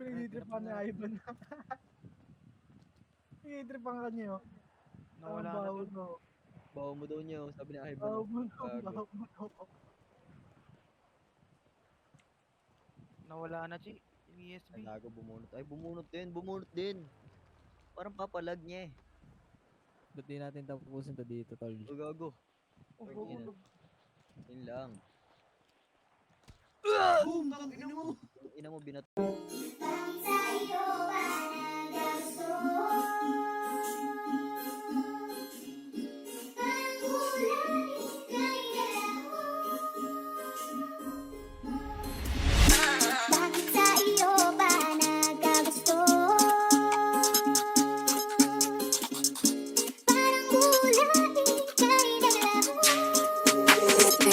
Pinagtitripan ni Ivan. Pinagtitripan ka niyo. Nawala baho to. no. Bawo mo daw niya, sabi ni Ivan. Baho oh. mo. Gago. Baho mo no. Nawala na, Chi. Yung ESP. Talaga bumunot. Ay, bumunot din, bumunot din. Parang papalag niya eh. Ba't di natin tapusin to dito, tol? O gago. Oh, Ay, mo. Yun lang. Boom! Tang ina mo! Ina mo binat...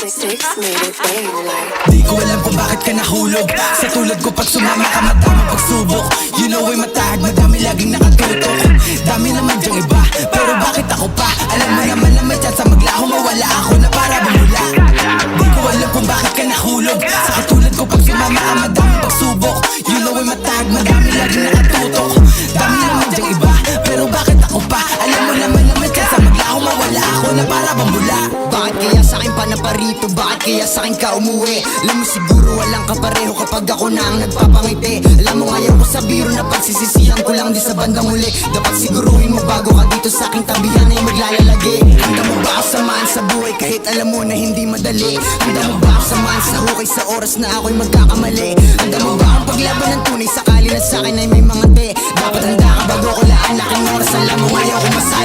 Di ko alam kung bakit ka nahulog. Sa tulad ko pag sumama ka madami pagsubok. You know ay matahag madami laging nakatutok. Dami naman dyang iba Pero bakit ako pa? Alam mo naman na may chance maglaho mawala ako na para bumula. Di ko alam kung bakit ka nahulog. Sa katulad ko pag sumama ka madami pagsubok. You know ay matahag madami akin pa naparito? Bakit kaya sa akin ka umuwi? Alam mo siguro walang kapareho kapag ako na ang nagpapangiti Alam mo ngayon ko sa biro na pagsisisihan ko lang di sa bandang huli Dapat siguruhin mo bago ka dito sa aking tabihan ay maglalagi Handa mo ba ako samahan sa buhay kahit alam mo na hindi madali? Handa mo ba ako samahan sa hukay sa oras na ako'y magkakamali? Handa mo ba akong paglaban ng tunay sakali na sa akin ay may mga te? Dapat handa ka bago ko laan aking oras Alam mo ngayon kung masayang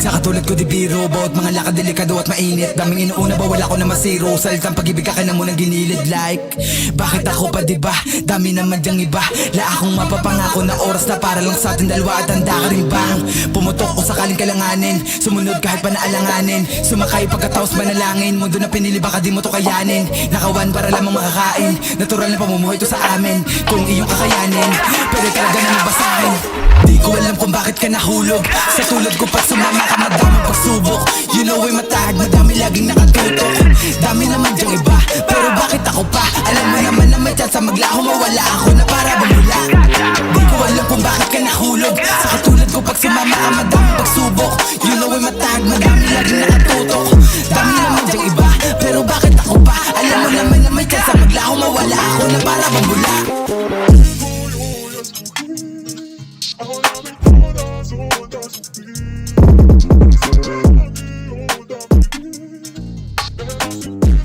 umibig sa katulad ko di biro Bawat mga lakad delikado at mainit. Daming inuuna bawal ako na masiro. Salitang pag-ibig ka ka na munang ginilid like Bakit ako pa diba? Dami naman dyang iba. La akong mapapangako na oras na para lang sa atin dalawa At handa ka rin bang Pumutok kung sakaling kalanganin Sumunod kahit pa naalanganin. Sumakay pagkatapos manalangin Mundo na pinili baka di mo to kayanin. Nakawan para lamang makakain Natural na pamumuhay to sa amin Kung iyong kakayanin. Pwede talaga na mabasahin Di ko alam kung bakit ka nahulog. Sa tulad ko pag sumama ka madami pagsubok. You know ay matahag madami laging nakatutok. Dami naman dyang iba Pero bakit ako pa? Alam mo naman na may chance maglaho mawala ako na para bumula. Di ko alam kung bakit ka nahulog. Sa katulad ko pag sumama ka madami pagsubok. You know ay matahag madami laging nakatutok. Dami naman dyang iba Pero bakit ako pa? Alam mo naman na may chance maglaho Thank you.